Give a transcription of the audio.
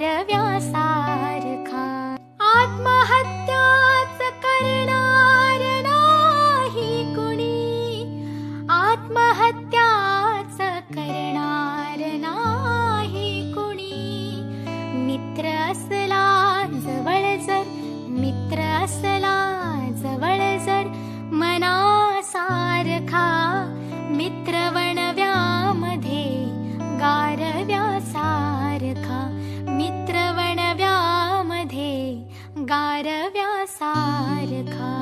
सर्व्यासारखा आत्महत्याच करणार नाही कुणी आत्महत्याच करणार नाही कुणी मित्र असले गारव्यासारखा